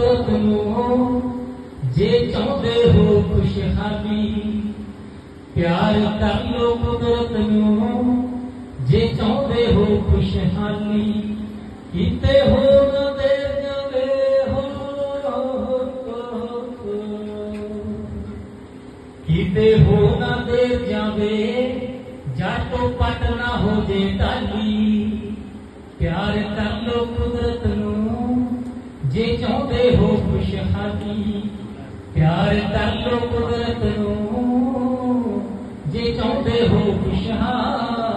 ਕੁਦਰਤ ਨੂੰ, ਜੇ ਚਾਹੁੰਦੇ ਹੋ ਖੁਸ਼ਹਾਲੀ, ਪਿਆਰ ਕਰ ਲੋ ਕੁਦਰਤ ਨੂੰ, ਜੇ ਚਾਹੁੰਦੇ ਹੋ ਖੁਸ਼ਹਾਲੀ, ਕੀਤੇ ਹੋ ਨਾ ਦੇ ਜਾਵੇ ਹੋ ਕੀਤੇ ਹੋ ਨਾ ਦੇਰ ਜਾਵੇ, ਜਾਟੋ ਪਟ ਨਾ ਹੋ ਜੇ ਟਾਲੀ, ਪਿਆਰ ਕਰ ਲੋ ਕੁਦਰਤ ਜੇ ਚਾਹੁੰਦੇ ਹੋ ਖੁਸ਼ਹਾਲੀ ਪਿਆਰ ਕਰ ਲੋ ਕੁਦਰਤ ਨੂੰ। ਜੇ ਚਾਹੁੰਦੇ ਹੋ ਖੁਸ਼ਹਾਲੀ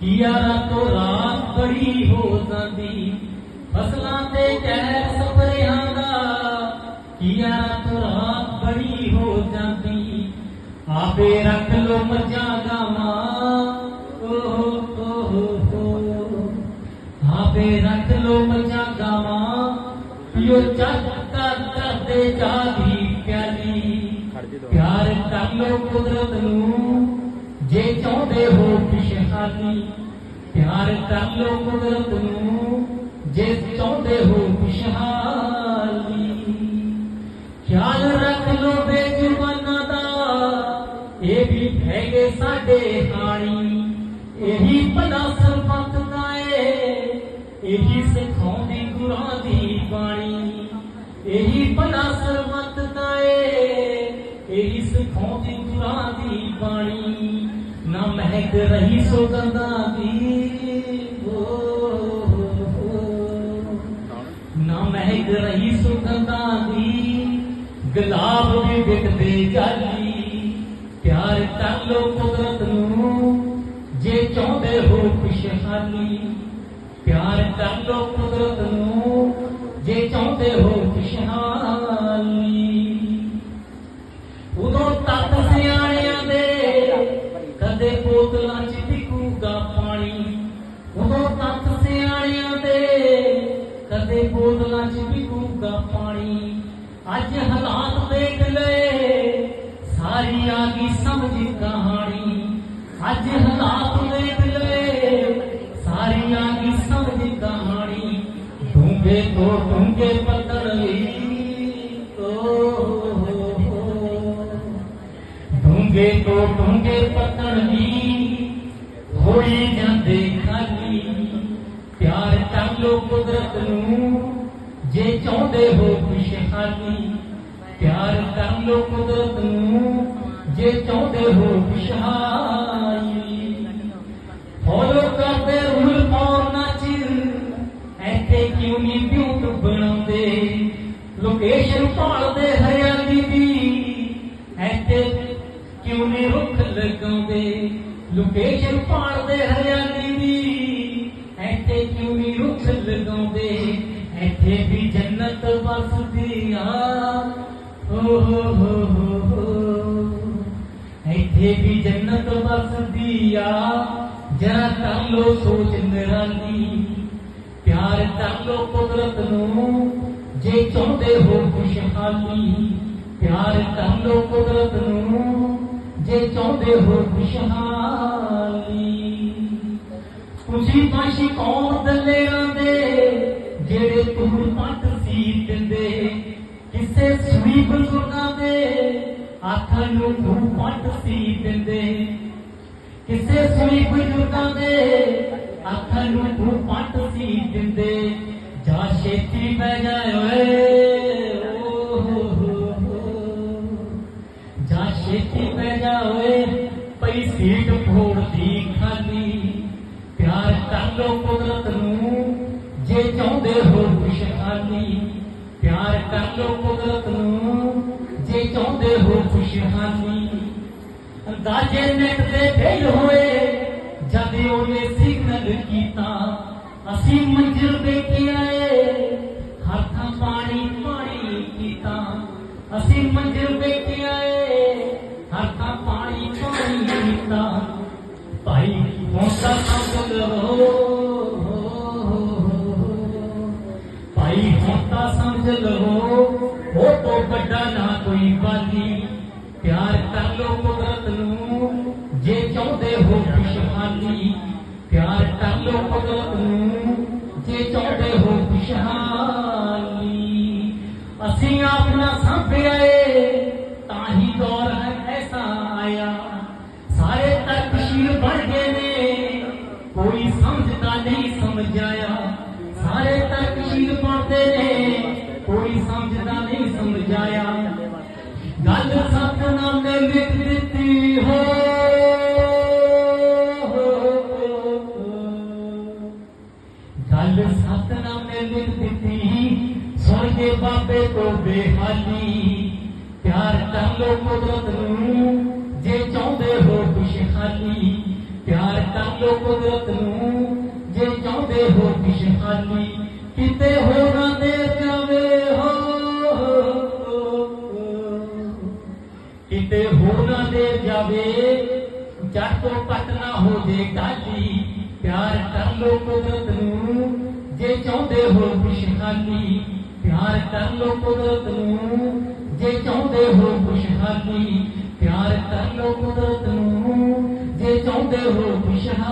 ਕੀਆ ਰਾਤੋਂ ਰਾਤ ਬੜੀ ਹੋ ਜਾਂਦੀ। ਫਸਲਾਂ ਦੇ ਕਹਿਰ ਸਪਰਿਆਂ ਦਾ। ਕੀਆ ਰਾਤੋਂ ਰਾਤ ਬੜੀ ਹੋ ਜਾਂਦੀ। ਆਪੇ ਰੱਖ ਲੋ ਮੱਝਾਂ ਗਾਵਾਂ ਓਹ ਓਹ ਓਹ। ਆਪੇ ਰੱਖ ਲੋ ਮੱਝਾਂ ਗਾਵਾਂ ਪਿਓ ਚੱਕ ਕਰ ਕਰਦੇ ਜਾਦੀ ਪਿਆਲੀ। ਪਿਆਰ ਕਰ ਲੋ ਕੁਦਰਤ ਨੂੰ। ਜੇ ਚਾਹੁੰਦੇ ਹੋ ਖੁਸ਼ਹਾਲੀ ਪਿਆਰ ਕਰ ਲੋ ਕੁਦਰਤ ਨੂੰ ਜੇ ਚਾਹੁੰਦੇ ਹੋ ਖੁਸ਼ਹਾਲੀ ਖਿਆਲ ਰੱਖ ਲੋ ਬੇਜੁਬਾਨਾਂ ਦਾ, ਇਹ ਵੀ ਹੈਗੇ ਸਾਡੇ ਹਾਣੀ। ਇਹੀ ਭਲਾ ਸਰਬੱਤ ਦਾ ਏ, ਇਹੀ ਸਿਖਾਉਂਦੀ ਗੁਰਾਂ ਦੀ ਬਾਣੀ। ਇਹੀ ਭਲਾ ਸਰਬੱਤ ਦਾ ਏ, ਇਹੀ ਸਿਖਾਉਂਦੀ ਗੁਰਾਂ ਦੀ ਬਾਣੀ। ਨਾ ਮਹਿਕ ਰਹੀ ਸੋਗੰਦਾਂ ਦੀ ਨਾ ਮਹਿਕ ਰਹੀ ਸੁਗੰਧਾਂ ਦੀ ਗੁਲਾਬ ਵੀ ਵਿਕਦੇ ਜਾਲੀ। ਪਿਆਰ ਕਰ ਲੋ ਕੁਦਰਤ ਨੂੰ ਜੇ ਚਾਹੁੰਦੇ ਹੋ ਖੁਸ਼ਹਾਲੀ। ਪਿਆਰ ਕਰ ਲੋ ਕੁਦਰਤ ਨੂੰ ਜੇ ਚਾਹੁੰਦੇ ਹੋ ਖੁਸ਼ਹਾਲੀ। ਬੋਤਲਾਂ 'ਚ ਟਿਕੂਗਾ ਪਾਣੀ। ਅੱਜ ਹਾਲਾਤ ਦੇਖ ਲਏ ਸਾਰੀ ਆ ਗਈ ਸਮਝ ਕਹਾਣੀ। ਅੱਜ ਹਾਲਾਤ ਦੇਖ ਲਏ ਸਾਰੀ ਆ ਗਈ ਸਮਝ ਕਹਾਣੀ। ਡੂੰਘੇ ਤੋਂ ਡੂੰਘੇ ਪੱਤਰ ਲਈ ਡੂੰਗੇ ਤੋਂ ਡੂੰਘੇ ਪੱਤਰ ਲਈ, ਹੋਈ ਜਾਂਦੇ ਖਾਲੀ। ਪਿਆਰ ਕਰ ਲੋ ਕੁਦਰਤ ਨੂੰ ਜੇ ਚਾਹੁੰਦੇ ਹੋ ਖੁਸ਼ਹਾਲੀ ਪਿਆਰ ਕਰ ਲੋ ਕੁਦਰਤ ਨੂੰ। ਜੇ ਚਾਹੁੰਦੇ ਹੋ ਖੁਸ਼ਹਾਲੀ ਫੋਲੋ ਕਰਦੇ ਰੂਲ ਪਾਉਣ ਨਾ ਚਿਰ। ਐਥੇ ਕਿਉਂ ਨਹੀਂ ਬਿਊਟ ਬਣਾਉਂਦੇ? ਲੋਕੇਸ਼ਨ ਭਾਲਦੇ ਹਰਿਆਲੀ ਦੀ। ਐਥੇ ਕਿਉਂ ਨਹੀਂ ਰੁੱਖ ਲਗਾਉਂਦੇ? ਲੋਕੇਸ਼ਨ ਭਾਲਦੇ ਹਰਿਆਲੀ ਦੀ। ਐਥੇ ਕਿਉਂ ਨਹੀਂ ਰੁੱਖ ਲਗਾਉਂਦੇ? ਐਥੇ ਵੀ ਜੰਨਤ ਵਸਦੀ ਆ ਹੋ ਹੋ ਹੋ ਇੱਥੇ ਵੀ ਜੰਨਤ ਵਸਦੀ ਆ ਜਰਾ ਕਰ ਲੋ ਸੋਚ ਨਿਰਾਲੀ, ਪਿਆਰ ਕਰ ਲੋ ਕੁਦਰਤ ਨੂੰ, ਜੇ ਚਾਹੁੰਦੇ ਹੋ ਖੁਸ਼ਹਾਲੀ, ਪਿਆਰ ਕਰ ਲੋ ਕੁਦਰਤ ਨੂੰ, ਜੇ ਚਾਹੁੰਦੇ ਹੋ ਖੁਸ਼ਹਾਲੀ। ਖੁਸ਼ੀ ਪਾਸ਼ੀ ਕੌਣ ਦਲੇਰਾਂ ਜਿਹੜੇ ਤੁਮ ਪੱਟ ਸੀ ਦਿੰਦੇ, ਕਿਸੇ ਸੁਣੀ ਬਜ਼ੁਰਗਾਂ ਦੇ ਆਖਾਂ ਨੂੰ ਤੂੰ ਪੱਟ ਸੀ ਦਿੰਦੇ। ਕਿਸੇ ਸੁਣੀ ਬਜ਼ੁਰਗਾਂ ਦੇ ਆਖਾਂ ਨੂੰ ਤੂੰ ਪੱਟ ਸੀ ਦਿੰਦੇ। ਜਾ ਛੇਤੀ ਬਹਿ ਜਾ ਓਏ ਜਾ ਛੇਤੀ ਬਹਿ ਜਾ ਓਏ ਪਈ ਸੀਟ ਫੋੜਦੀ ਖਾਲੀ। ਪਿਆਰ ਕਰ ਲੋ ਖੁਸ਼ਹਾਲੀ ਪਿਆਰ ਕਰ ਲੋ ਕੁਦਰਤ ਨੂੰ, ਜੇ ਚਾਹੁੰਦੇ ਹੋ ਖੁਸ਼ਹਾਲੀ। ਅੰਦਾਜ਼ੇ ਨੈਟ ਤੇ ਫੇਲ ਹੋਏ, ਜਦ ਉਹਨੇ ਸਿਗਨਲ ਕੀਤਾ, ਅਸੀਂ ਮੰਜ਼ਿਲ ਦੇ ਕੇ ਆਏ। ਹੱਥਾਂ ਪਾਣੀ ਪਾਣੀ ਕੀਤਾ, ਅਸੀਂ ਮੰਜ਼ਿਲ ਦੇ ਕੇ ਆਏ। ਹੱਥਾਂ ਪਾਣੀ ਪਾਣੀ ਕੀਤਾ। ਭਾਈ ਤਾਂ ਸਮਝ ਲਵੋ ਪਿਆਰ ਕਰ ਲੋ ਕੁਦਰਤ ਨੂੰ ਜੇ ਚਾਹੁੰਦੇ ਹੋ ਖੁਸ਼ਹਾਲੀ ਅਸੀਂ ਆਪਣਾ ਸਾਂਭਿਆ ਏ ਤਾਂ ਹੀ ਦੌਰ ਹੈ ਐਸਾ ਆਇਆ ਸਾਰੇ ਤਰਕਸ਼ੀਲ ਬਣ ਗਏ ਨੇ ਕੋਈ ਸਮਝਦਾ ਨਹੀਂ ਸਮਝਾਇਆ ਸਾਰੇ ਤਰਕਸ਼ੀਲ ਬਣਦੇ ਨੇ ਕੋਈ ਬੇਹਾਲੀ ਪਿਆਰ ਕਰ ਲੋ ਕੁਦਰਤ ਨੂੰ ਜੇ ਚਾਹੁੰਦੇ ਹੋ ਖੁਸ਼ਹਾਲੀ। ਪਿਆਰ ਕਰ ਲੋ ਕੁਦਰਤ ਨੂੰ ਜੇ ਚਾਹੁੰਦੇ ਹੋ ਖੁਸ਼ਹਾਲੀ। ਕਿਤੇ ਹੋ ਨਾ ਦੇ ਜਾਵੇ, ਹੋ ਕਿਤੇ ਹੋ ਨਾ ਦੇ ਜਾਵੇ ਜੱਟ ਤੋਂ ਕੱਟ ਨਾ ਹੋ ਜੇ ਗਾਲੀ ਪਿਆਰ ਕਰ ਲੋ ਕੁਦਰਤ ਨੂੰ ਜੇ ਚਾਹੁੰਦੇ ਹੋ ਖੁਸ਼ਹਾਲੀ। ਪਿਆਰ ਕਰ ਲੋ ਕੁਦਰਤ ਨੂੰ, ਜੇ ਚਾਹੁੰਦੇ ਹੋ ਖੁਸ਼ਹਾਲੀ, ਪਿਆਰ ਕਰ ਲੋ ਕੁਦਰਤ ਨੂੰ, ਜੇ ਚਾਹੁੰਦੇ ਹੋ ਖੁਸ਼ਹਾਲੀ